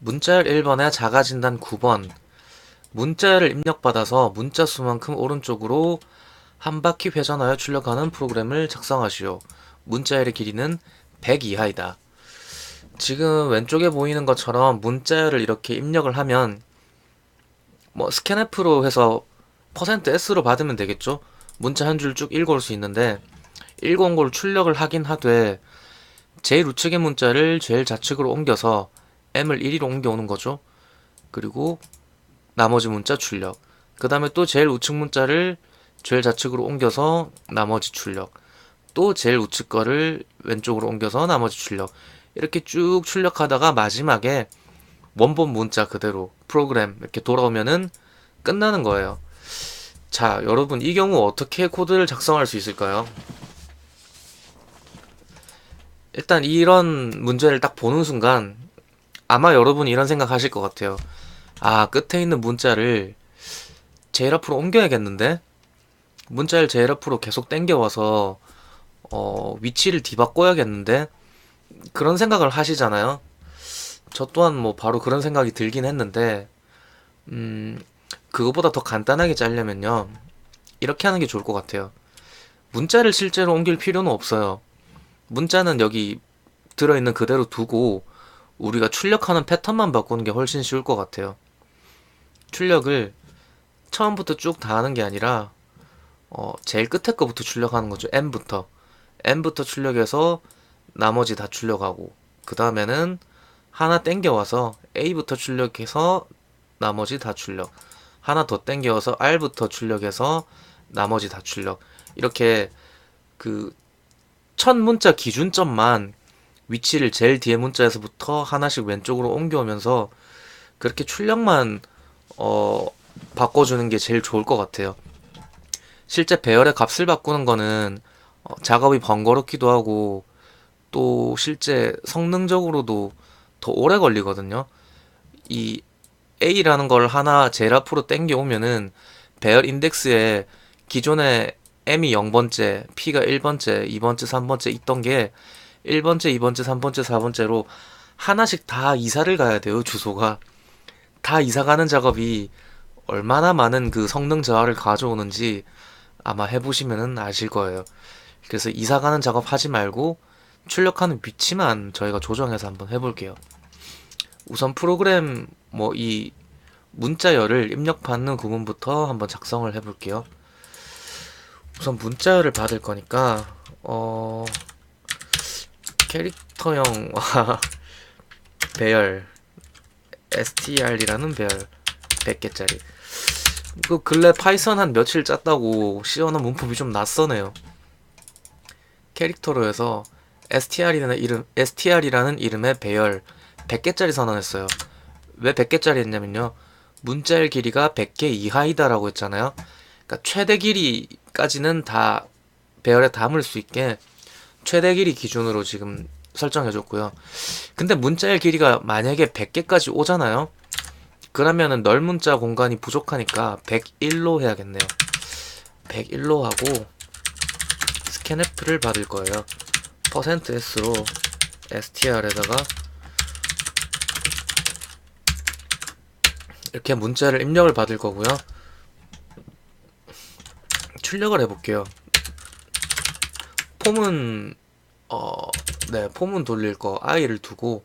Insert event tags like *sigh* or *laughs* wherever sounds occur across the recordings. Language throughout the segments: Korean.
문자열 1번에 자가진단 9번 문자열을 입력받아서 문자 수만큼 오른쪽으로 한 바퀴 회전하여 출력하는 프로그램을 작성하시오. 문자열의 길이는 100 이하이다. 지금 왼쪽에 보이는 것처럼 문자열을 이렇게 입력을 하면 뭐 스캔F로 해서 퍼센트 %s로 받으면 되겠죠? 문자 한 줄 쭉 읽어올 수 있는데 읽어온 걸 출력을 하긴 하되 제일 우측의 문자를 제일 좌측으로 옮겨서 m을 1위로 옮겨오는 거죠. 그리고 나머지 문자 출력. 그 다음에 또 제일 우측 문자를 제일 좌측으로 옮겨서 나머지 출력. 또 제일 우측 거를 왼쪽으로 옮겨서 나머지 출력. 이렇게 쭉 출력하다가 마지막에 원본 문자 그대로 프로그램 이렇게 돌아오면은 끝나는 거예요. 자, 여러분 이 경우 어떻게 코드를 작성할 수 있을까요? 일단 이런 문제를 딱 보는 순간 아마 여러분이 이런 생각 하실 것 같아요. 아, 끝에 있는 문자를 제일 앞으로 옮겨야겠는데? 문자를 제일 앞으로 계속 당겨와서 어, 위치를 뒤바꿔야겠는데? 그런 생각을 하시잖아요. 저 또한 뭐 바로 그런 생각이 들긴 했는데, 음, 그거보다 더 간단하게 짜려면요. 이렇게 하는 게 좋을 것 같아요. 문자를 실제로 옮길 필요는 없어요. 문자는 여기 들어있는 그대로 두고 우리가 출력하는 패턴만 바꾸는 게 훨씬 쉬울 것 같아요. 출력을 처음부터 쭉 다 하는 게 아니라 어, 제일 끝에 거부터 출력하는 거죠. M부터. M부터 출력해서 나머지 다 출력하고 그 다음에는 하나 땡겨와서 A부터 출력해서 나머지 다 출력 하나 더 땡겨와서 R부터 출력해서 나머지 다 출력 이렇게 그 첫 문자 기준점만 위치를 제일 뒤에 문자에서부터 하나씩 왼쪽으로 옮겨오면서 그렇게 출력만 어 바꿔주는 게 제일 좋을 것 같아요. 실제 배열의 값을 바꾸는 거는 어, 작업이 번거롭기도 하고 또 실제 성능적으로도 더 오래 걸리거든요. 이 A라는 걸 하나 제일 앞으로 땡겨 오면은 배열 인덱스에 기존에 M이 0번째, P가 1번째, 2번째, 3번째 있던 게 1번째, 2번째, 3번째, 4번째로 하나씩 다 이사를 가야 돼요, 주소가. 다 이사 가는 작업이 얼마나 많은 그 성능 저하를 가져오는지 아마 해보시면은 아실 거예요. 그래서 이사 가는 작업 하지 말고 출력하는 위치만 저희가 조정해서 한번 해볼게요. 우선 프로그램 뭐 이 문자열을 입력받는 부분부터 한번 작성을 해볼게요. 우선 문자열을 받을 거니까 어 캐릭터형 *laughs* 배열 str이라는 배열 100개짜리. 그 근래 파이썬 한 며칠 짰다고 시원한 문법이 좀 낯서네요. 캐릭터로 해서 str이라는 이름 str이라는 이름의 배열 100개짜리 선언했어요. 왜 100개짜리 했냐면요. 문자열 길이가 100개 이하이다라고 했잖아요. 그러니까 최대 길이까지는 다 배열에 담을 수 있게 최대 길이 기준으로 지금 설정해 줬고요. 근데 문자열 길이가 만약에 100개까지 오잖아요. 그러면은 넓문자 공간이 부족하니까 101로 해야겠네요. 101로 하고 스캔F를 받을 거예요. %s로 str에다가 이렇게 문자를 입력을 받을 거고요. 출력을 해볼게요. 폼은 어, 네, 폼은 돌릴 거 i를 두고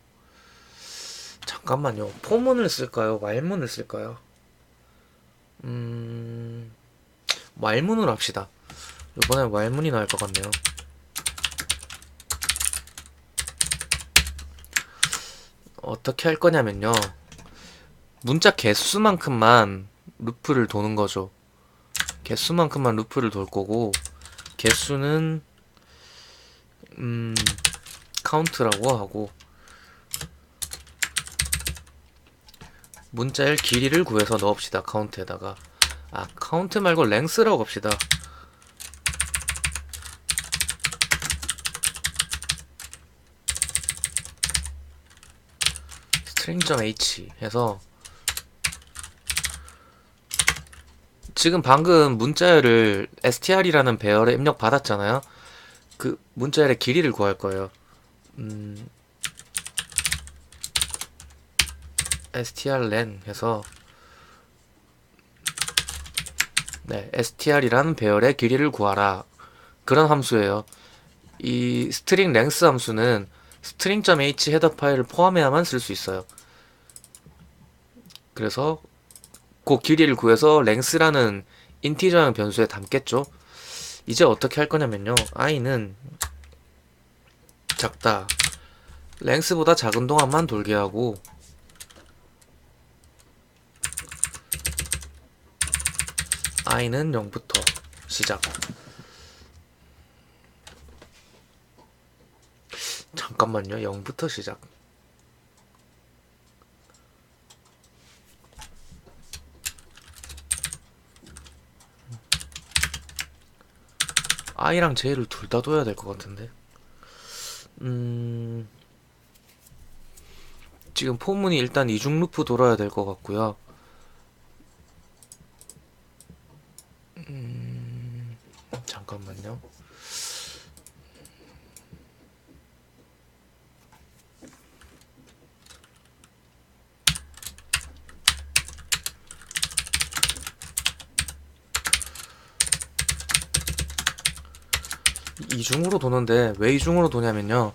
잠깐만요. 폼문을 쓸까요? 말문을 쓸까요? 음, 말문으로 합시다. 이번엔 말문이 나을 것 같네요. 어떻게 할 거냐면요. 문자 개수만큼만 루프를 도는 거죠. 개수만큼만 루프를 돌 거고 개수는 음 카운트라고 하고 문자의 길이를 구해서 넣읍시다 카운트에다가 아 카운트 말고 랭스라고 합시다 string.h 해서 지금 방금 문자열을 str이라는 배열에 입력 받았잖아요. 그 문자열의 길이를 구할 거예요. 음, strlen 해서 네, str이라는 배열의 길이를 구하라. 그런 함수예요. 이 string length 함수는 string.h 헤더 파일을 포함해야만 쓸 수 있어요. 그래서 그 길이를 구해서 length라는 인티저형 변수에 담겠죠. 이제 어떻게 할 거냐면요. i는 작다. length보다 작은 동안만 돌게 하고 i는 0부터 시작. 잠깐만요. 0부터 시작. I랑 j를 둘 다 둬야 될 것 같은데. 음. 지금 포문이 일단 이중 루프 돌아야 될 것 같고요. 음, 잠깐만요. 이중으로 도는데 왜 이중으로 도냐면요.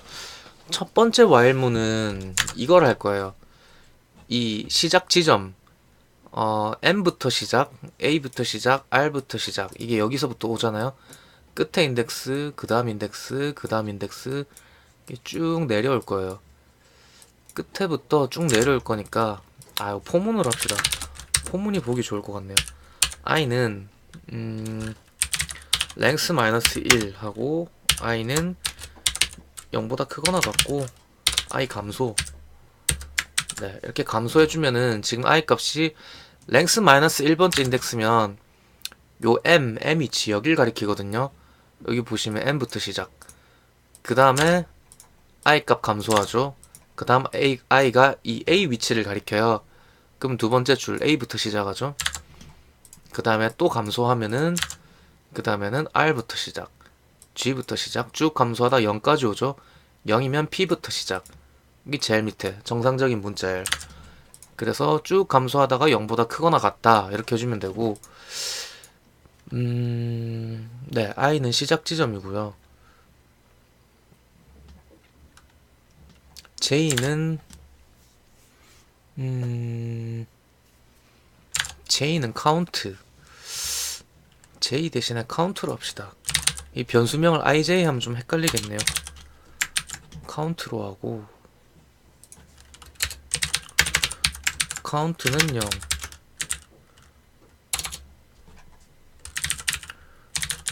첫 번째 while문은 이걸 할 거예요. 이 시작 지점 어, M부터 시작, A부터 시작, R부터 시작. 이게 여기서부터 오잖아요. 끝에 인덱스, 그 다음 인덱스, 그 다음 인덱스 쭉 내려올 거예요. 끝에부터 쭉 내려올 거니까 아, 포문으로 합시다. 포문이 보기 좋을 것 같네요. i는 음, length 마이너스 1 하고 i는 0보다 크거나 같고 i 감소 네, 이렇게 감소해주면은 지금 i 값이 length 마이너스 1번째 인덱스면 요 m, m이 지역을 가리키거든요. 여기 보시면 m부터 시작. 그 다음에 i 값 감소하죠. 그 다음 a, i가 이 a 위치를 가리켜요. 그럼 두 번째 줄 a부터 시작하죠. 그 다음에 또 감소하면은 그 다음에는 r부터 시작. g부터 시작. 쭉 감소하다 0까지 오죠. 0이면 p부터 시작. 이게 제일 밑에 정상적인 문자열 그래서 쭉 감소하다가 0보다 크거나 같다 이렇게 해주면 되고 음... 네 i는 시작 지점이고요 j는 음... j는 카운트 j 대신에 카운트로 합시다. 이 변수명을 ij 하면 좀 헷갈리겠네요. 카운트로 하고 카운트는 0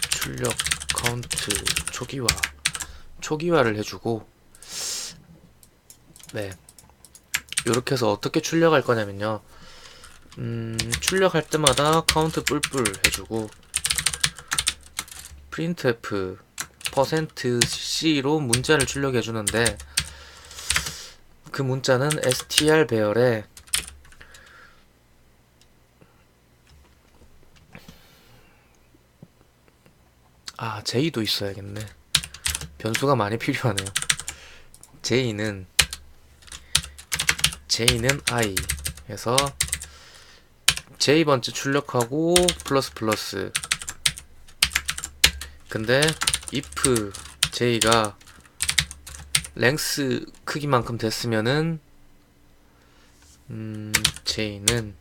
출력 카운트 초기화. 초기화를 해주고 네. 이렇게 해서 어떻게 출력할 거냐면요. 음, 출력할 때마다 카운트 뿔뿔 해주고 printf %c로 문자를 출력해 주는데 그 문자는 str 배열에 아 j도 있어야겠네. 변수가 많이 필요하네요. j는 j는 i 해서 j번째 출력하고 플러스 플러스 근데 if j가 랭스 크기만큼 됐으면은 음, j는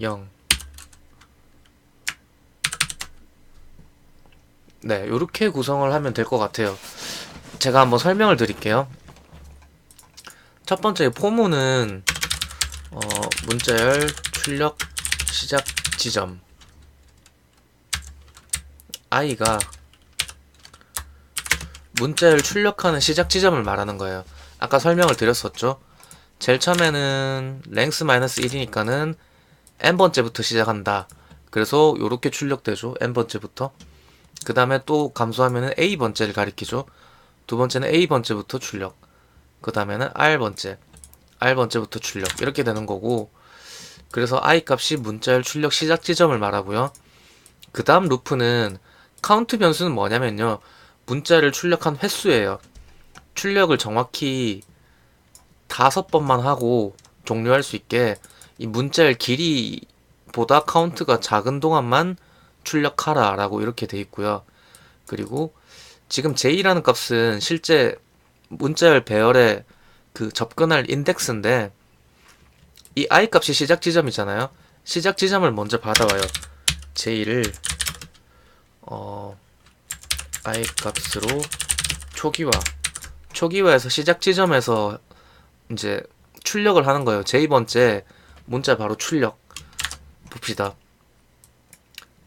0 네, 요렇게 구성을 하면 될 것 같아요. 제가 한번 설명을 드릴게요. 첫 번째 포문은 어, 문자열 출력 시작 지점 i가 문자열 출력하는 시작 지점을 말하는 거예요. 아까 설명을 드렸었죠. 제일 처음에는 랭스 마이너스 1이니까는 n번째부터 시작한다. 그래서 요렇게 출력되죠. n번째부터. 그 다음에 또 감소하면은 a번째를 가리키죠. 두 번째는 a번째부터 출력. 그 다음에는 r번째. r번째부터 출력. 이렇게 되는 거고. 그래서 i 값이 문자열 출력 시작 지점을 말하고요. 그 다음 루프는 카운트 변수는 뭐냐면요. 문자를 출력한 횟수예요. 출력을 정확히 다섯 번만 하고 종료할 수 있게 이 문자열 길이보다 카운트가 작은 동안만 출력하라 라고 이렇게 돼 있고요. 그리고 지금 j라는 값은 실제 문자열 배열의 그 접근할 인덱스인데 이 i 값이 시작 지점이잖아요. 시작 지점을 먼저 받아와요. j를 어 i 값으로 초기화 초기화에서 시작 지점에서 이제 출력을 하는 거예요. j 번째 문자 바로 출력 봅시다.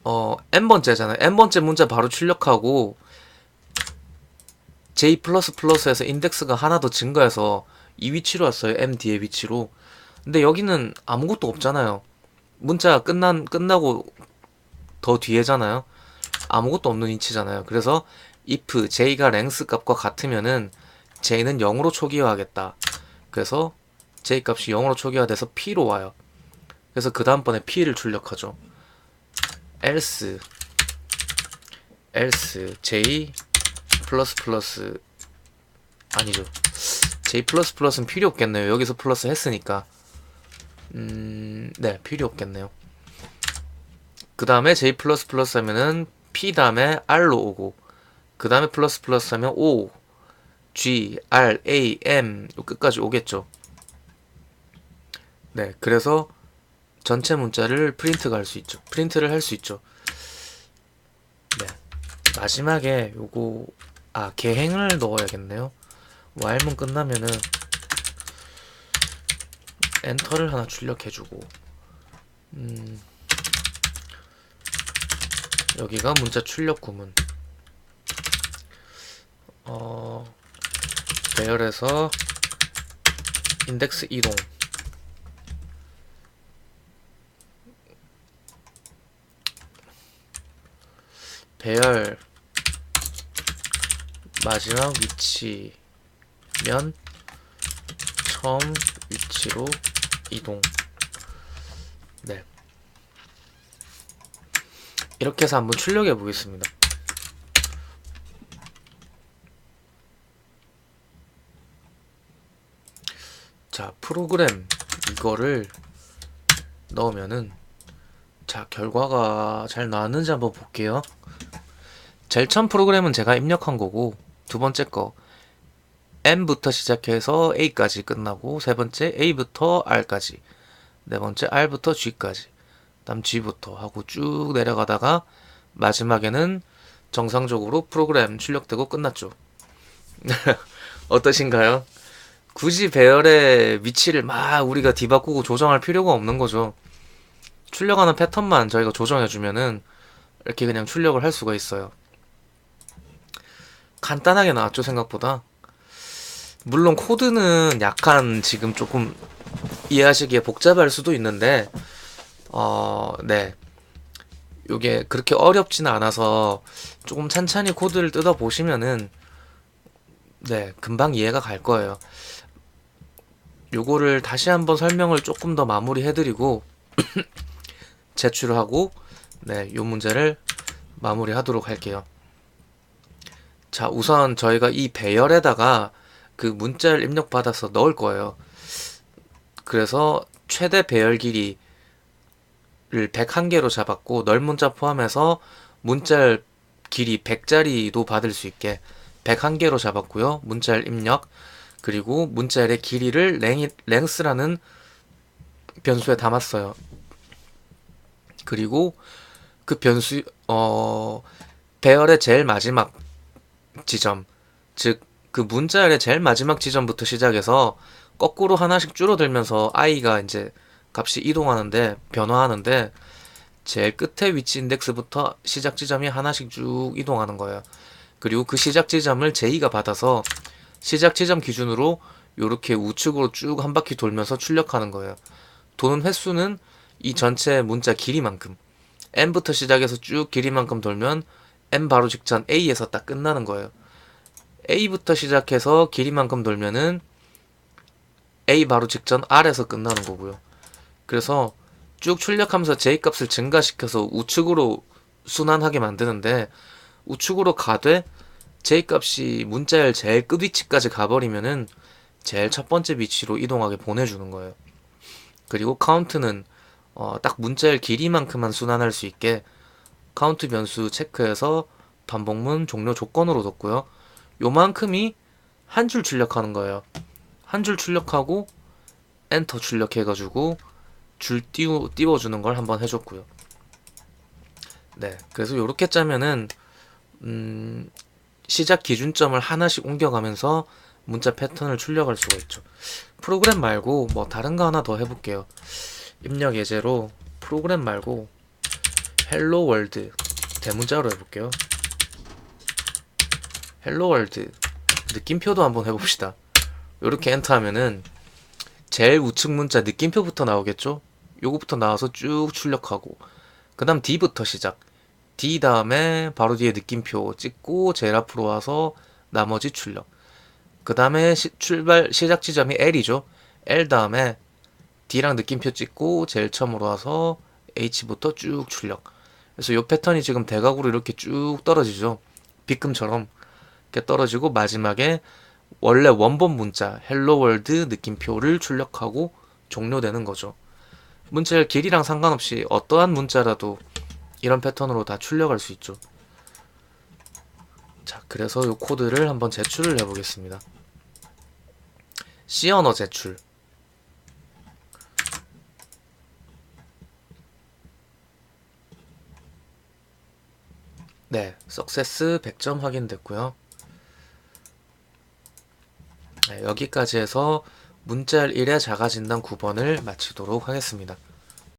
어 n번째잖아요. n번째 문자 바로 출력하고 j 플러스 플러스에서 인덱스가 하나 더 증가해서 이 위치로 왔어요. m 뒤에 위치로. 근데 여기는 아무것도 없잖아요. 문자 끝난 끝나고 더 뒤에잖아요. 아무것도 없는 위치잖아요. 그래서 if j가 랭스 값과 같으면은 j는 0으로 초기화하겠다. 그래서 j 값이 0으로 초기화돼서 p로 와요. 그래서 그 다음번에 p를 출력하죠. else else j 플러스 플러스 아니죠. j 플러스 플러스는 필요 없겠네요. 여기서 플러스 했으니까. 음, 네, 필요 없겠네요. 그 다음에 j 플러스 플러스 하면은 p 다음에 r로 오고 그 다음에 플러스 플러스 하면 o g r a m 끝까지 오겠죠. 네, 그래서 전체 문자를 프린트가 할 수 있죠. 프린트를 할 수 있죠. 네, 마지막에 요거 아 개행을 넣어야겠네요. while문 끝나면은 엔터를 하나 출력해주고 음, 여기가 문자 출력 구문. 어, 배열에서 인덱스 이동. 배열 마지막 위치면 처음 위치로 이동 네 이렇게 해서 한번 출력해 보겠습니다. 자 프로그램 이거를 넣으면은 자 결과가 잘 나왔는지 한번 볼게요. 제일 처음 프로그램은 제가 입력한 거고 두 번째 거. M부터 시작해서 A까지 끝나고 세 번째 A부터 R까지 네 번째 R부터 G까지 다음 G부터 하고 쭉 내려가다가 마지막에는 정상적으로 프로그램 출력되고 끝났죠. *laughs* 어떠신가요? 굳이 배열의 위치를 막 우리가 뒤바꾸고 조정할 필요가 없는 거죠. 출력하는 패턴만 저희가 조정해주면은 이렇게 그냥 출력을 할 수가 있어요. 간단하게 나왔죠, 생각보다. 물론 코드는 약간 지금 조금 이해하시기에 복잡할 수도 있는데, 어, 네. 요게 그렇게 어렵지는 않아서 조금 찬찬히 코드를 뜯어 보시면은, 네, 금방 이해가 갈 거예요. 요거를 다시 한번 설명을 조금 더 마무리 해 드리고, *clears throat* 제출을 하고, 네, 요 문제를 마무리 하도록 할게요. 자, 우선 저희가 이 배열에다가 그 문자를 입력받아서 넣을 거예요. 그래서 최대 배열 길이 를 101개로 잡았고 널 문자 포함해서 문자열 길이 100짜리도 받을 수 있게 101개로 잡았고요. 문자열 입력 그리고 문자열의 길이를 랭, 랭스라는 변수에 담았어요. 그리고 그 변수 어 배열의 제일 마지막 지점 즉 그 문자열의 제일 마지막 지점부터 시작해서 거꾸로 하나씩 줄어들면서 i가 이제 값이 이동하는데 변화하는데 제일 끝에 위치 인덱스부터 시작 지점이 하나씩 쭉 이동하는 거예요. 그리고 그 시작 지점을 j가 받아서 시작 지점 기준으로 이렇게 우측으로 쭉 한 바퀴 돌면서 출력하는 거예요. 도는 횟수는 이 전체 문자 길이만큼 n부터 시작해서 쭉 길이만큼 돌면 n 바로 직전 a에서 딱 끝나는 거예요. A부터 시작해서 길이만큼 돌면은 A 바로 직전 R에서 끝나는 거고요. 그래서 쭉 출력하면서 J 값을 증가시켜서 우측으로 순환하게 만드는데 우측으로 가되 J 값이 문자열 제일 끝 위치까지 가버리면은 제일 첫 번째 위치로 이동하게 보내주는 거예요. 그리고 카운트는 어, 딱 문자열 길이만큼만 순환할 수 있게 카운트 변수 체크해서 반복문 종료 조건으로 뒀고요. 요만큼이 한 줄 출력하는 거예요. 한 줄 출력하고 엔터 출력해가지고 줄 띄워, 띄워주는 걸 한번 해줬고요. 네, 그래서 이렇게 짜면은 음, 시작 기준점을 하나씩 옮겨가면서 문자 패턴을 출력할 수가 있죠. 프로그램 말고 뭐 다른 거 하나 더 해볼게요. 입력 예제로 프로그램 말고 헬로 월드 대문자로 해볼게요. 헬로 월드 느낌표도 한번 해봅시다. 이렇게 엔터하면은 제일 우측 문자 느낌표부터 나오겠죠? 요거부터 나와서 쭉 출력하고. 그 다음 D부터 시작. D 다음에 바로 뒤에 느낌표 찍고 제일 앞으로 와서 나머지 출력. 그 다음에 출발 시작 지점이 L이죠. L 다음에 D랑 느낌표 찍고 제일 처음으로 와서 H부터 쭉 출력. 그래서 요 패턴이 지금 대각으로 이렇게 쭉 떨어지죠. 빗금처럼. 이렇게 떨어지고 마지막에 원래 원본 문자 헬로 월드 느낌표를 출력하고 종료되는 거죠. 문자의 길이랑 상관없이 어떠한 문자라도 이런 패턴으로 다 출력할 수 있죠. 자, 그래서 이 코드를 한번 제출을 해보겠습니다. C 언어 제출. 네, 석세스 100점 확인됐고요. 네, 여기까지 해서 문자 1의 자가진단 9번을 마치도록 하겠습니다.